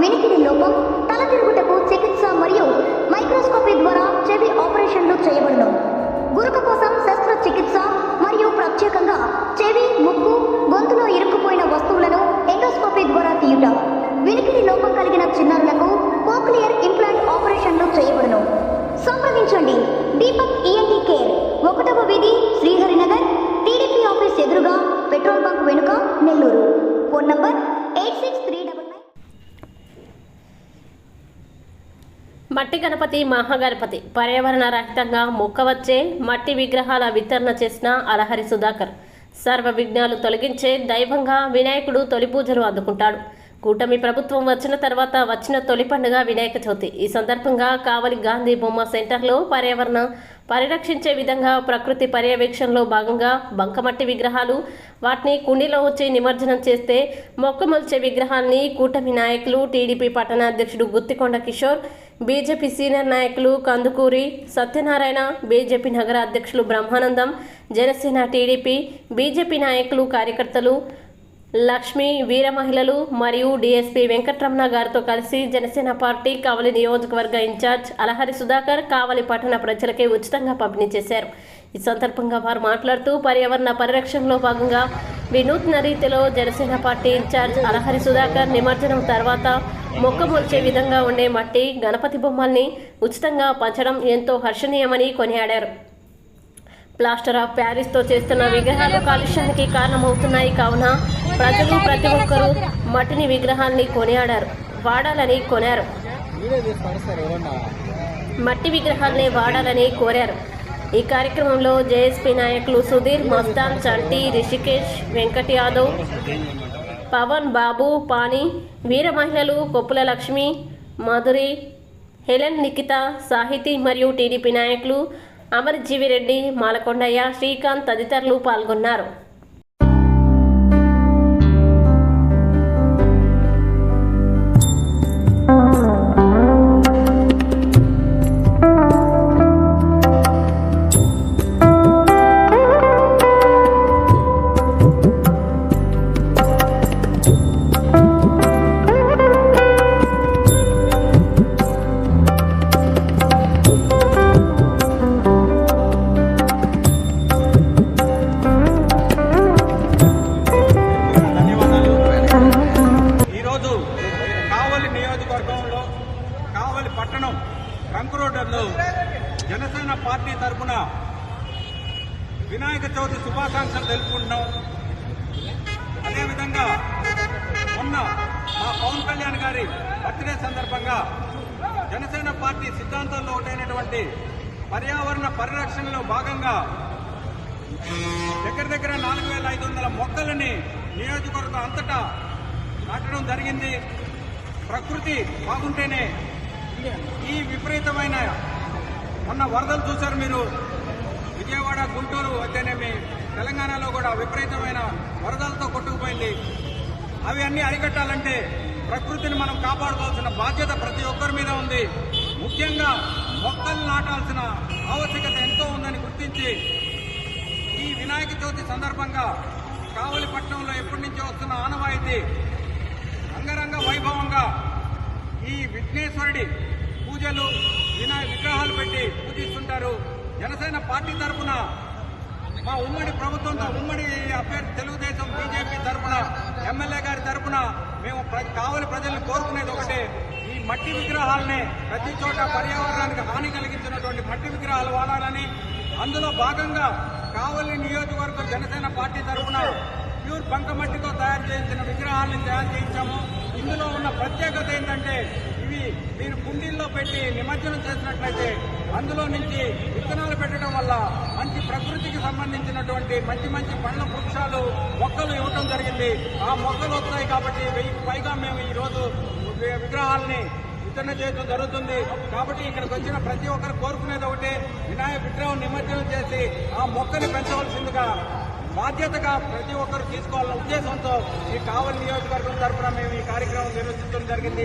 వినికిడి లోపం తల తిరుగుటకు చికిత్స మరియు మైక్రోస్కోపీ ద్వారా చెవి ఆపరేషన్లు చేయబడును గురుక కోసం శస్త్రచికిత్స మరియు ప్రత్యేకంగా చెవి ముక్కు గొంతులో ఇరుక్కుపోయిన వస్తువులను ఎండోస్కోపీ ద్వారా తీయుట. వినికిడి లోపం కలిగిన చిన్నారులకు కోక్లియర్ ఇంప్లాంట్ ఆపరేషన్లు చేయబడును. సంప్రదించండి. దీపక్ ఈఎన్టీ కేర్ ఒకటవ వీధి శ్రీహరినగర్ టీడీపీ ఆఫీస్ ఎదురుగా పెట్రోల్ బంక్ వెనుక నెల్లూరు. ఫోన్ నంబర్ మట్టి గణపతి మహాగణపతి పర్యావరణ రహితంగా మొక్కవచ్చే మట్టి విగ్రహాల వితరణ చేసిన అలహరి సుధాకర్. సర్వ విఘ్నాలు తొలగించే దైవంగా వినాయకుడు తొలి పూజలు అందుకుంటాడు. కూటమి ప్రభుత్వం వచ్చిన తర్వాత వచ్చిన తొలి పండుగ వినాయక చవితి. ఈ సందర్భంగా కావలి గాంధీ బొమ్మ సెంటర్లో పర్యావరణ పరిరక్షించే విధంగా ప్రకృతి పర్యవేక్షణలో భాగంగా బంకమట్టి విగ్రహాలు వాటిని కుండీలో వచ్చి నిమజ్జనం చేస్తే మొక్క మొలిచే విగ్రహాన్ని కూటమి నాయకులు టీడీపీ పట్టణాధ్యక్షుడు గుత్తికొండ కిషోర్ బీజేపీ సీనియర్ నాయకులు కందుకూరి సత్యనారాయణ బీజేపీ నగర అధ్యక్షులు బ్రహ్మానందం జనసేన టీడీపీ బీజేపీ నాయకులు కార్యకర్తలు లక్ష్మి వీర మహిళలు మరియు డీఎస్పీ వెంకట్రమణ గారితో కలిసి జనసేన పార్టీ కావలి నియోజకవర్గ ఇన్ఛార్జ్ అలహరి సుధాకర్ కావలి పట్టణ ప్రజలకే ఉచితంగా పంపిణీ చేశారు. ఈ సందర్భంగా వారు మాట్లాడుతూ పర్యావరణ పరిరక్షణలో భాగంగా వినూత్న రీతిలో జనసేన పార్టీ ఇన్ఛార్జ్ అలహరి సుధాకర్ నిమజ్జనం తర్వాత మొక్క మొలిచే విధంగా ఉండే మట్టి గణపతి బొమ్మల్ని ఉచితంగా పంచడం ఎంతో హర్షణీయమని కొనియాడారు. ప్లాస్టర్ ఆఫ్ ప్యారిస్తో చేస్తున్న విగ్రహాలు కాలుష్యానికి కారణమవుతున్నాయి కావున ప్రజలు ప్రతి ఒక్కరూ మట్టిని విగ్రహాల్ని కొనియాడారు వాడాలని కొనారు. మట్టి విగ్రహాల్ని వాడాలని కోరారు. ఈ కార్యక్రమంలో జేఎస్పీ నాయకులు సుధీర్ మస్తాన్ చంటి రిషికేష్ వెంకట్ యాదవ్ పవన్ బాబు పాని వీర మహిళలు కొప్పుల లక్ష్మి మధురి హెలెన్ నిఖిత సాహితీ మరియు టీడీపీ నాయకులు అమర్జీవిరెడ్డి మాలకొండయ్య శ్రీకాంత్ తదితరులు పాల్గొన్నారు. నియోజకవర్గంలో కావలి పట్టణం రంకు రోడ్డులో జనసేన పార్టీ తరఫున వినాయక చవితి శుభాకాంక్షలు తెలుపుకుంటున్నాం. అదేవిధంగా మొన్న మా పవన్ కళ్యాణ్ గారి బర్త్డే సందర్భంగా జనసేన పార్టీ సిద్ధాంతంలో ఒకటైనటువంటి పర్యావరణ పరిరక్షణలో భాగంగా దగ్గర దగ్గర నాలుగు వేల ఐదు వందల మొక్కలని నియోజకవర్గం అంతటా నాటడం జరిగింది. ప్రకృతి బాగుంటేనే ఈ విపరీతమైన మొన్న వరదలు చూశారు మీరు. విజయవాడ గుంటూరు అయితేనేమి తెలంగాణలో కూడా విపరీతమైన వరదలతో కొట్టుకుపోయింది. అవి అన్ని అరికట్టాలంటే ప్రకృతిని మనం కాపాడుకోవాల్సిన బాధ్యత ప్రతి ఒక్కరి మీద ఉంది. ముఖ్యంగా మొక్కలు నాటాల్సిన ఆవశ్యకత ఎంతో ఉందని గుర్తించి ఈ వినాయక చవితి సందర్భంగా కావలిపట్నంలో ఎప్పటి నుంచో వస్తున్న ఆనవాయితీ అంగరంగ వైభవంగా ఈ విఘ్నేశ్వరుడి పూజలు వినాయ విగ్రహాలు పెట్టి పూజిస్తుంటారు. జనసేన పార్టీ తరఫున మా ఉమ్మడి ప్రభుత్వంతో ఉమ్మడి అభ్యర్థి తెలుగుదేశం బీజేపీ తరఫున ఎమ్మెల్యే గారి తరఫున మేము కావలి ప్రజల్ని కోరుకునేది ఒకటే. ఈ మట్టి విగ్రహాలనే ప్రతి చోట పర్యావరణానికి హాని కలిగించినటువంటి మట్టి విగ్రహాలు వాడాలని అందులో భాగంగా కావలి నియోజకవర్గ జనసేన పార్టీ తరఫున ప్యూర్ బంకమట్టితో తయారు చేయించిన విగ్రహాలను తయారు చేయించాము. ఇందులో ఉన్న ప్రత్యేకత ఏంటంటే ఇవి మీరు కుండీల్లో పెట్టి నిమజ్జనం చేసినట్లయితే అందులో నుంచి విత్తనాలు పెట్టడం వల్ల మంచి ప్రకృతికి సంబంధించినటువంటి మంచి మంచి పండ్ల వృక్షాలు మొక్కలు ఇవ్వటం జరిగింది. ఆ మొక్కలు వస్తాయి కాబట్టి వెయ్యికి పైగా మేము ఈరోజు విగ్రహాలని వితరణ చేయడం జరుగుతుంది. కాబట్టి ఇక్కడికి వచ్చిన ప్రతి ఒక్కరు కోరుకునేది ఒకటే వినాయక విగ్రహం నిమజ్జనం చేసి ఆ మొక్కని పెంచవలసిందిగా బాధ్యతగా ప్రతి ఒక్కరు తీసుకోవాలన్న ఉద్దేశంతో ఈ కావలి నియోజకవర్గం తరఫున మేము ఈ కార్యక్రమం నిర్వహించడం జరిగింది.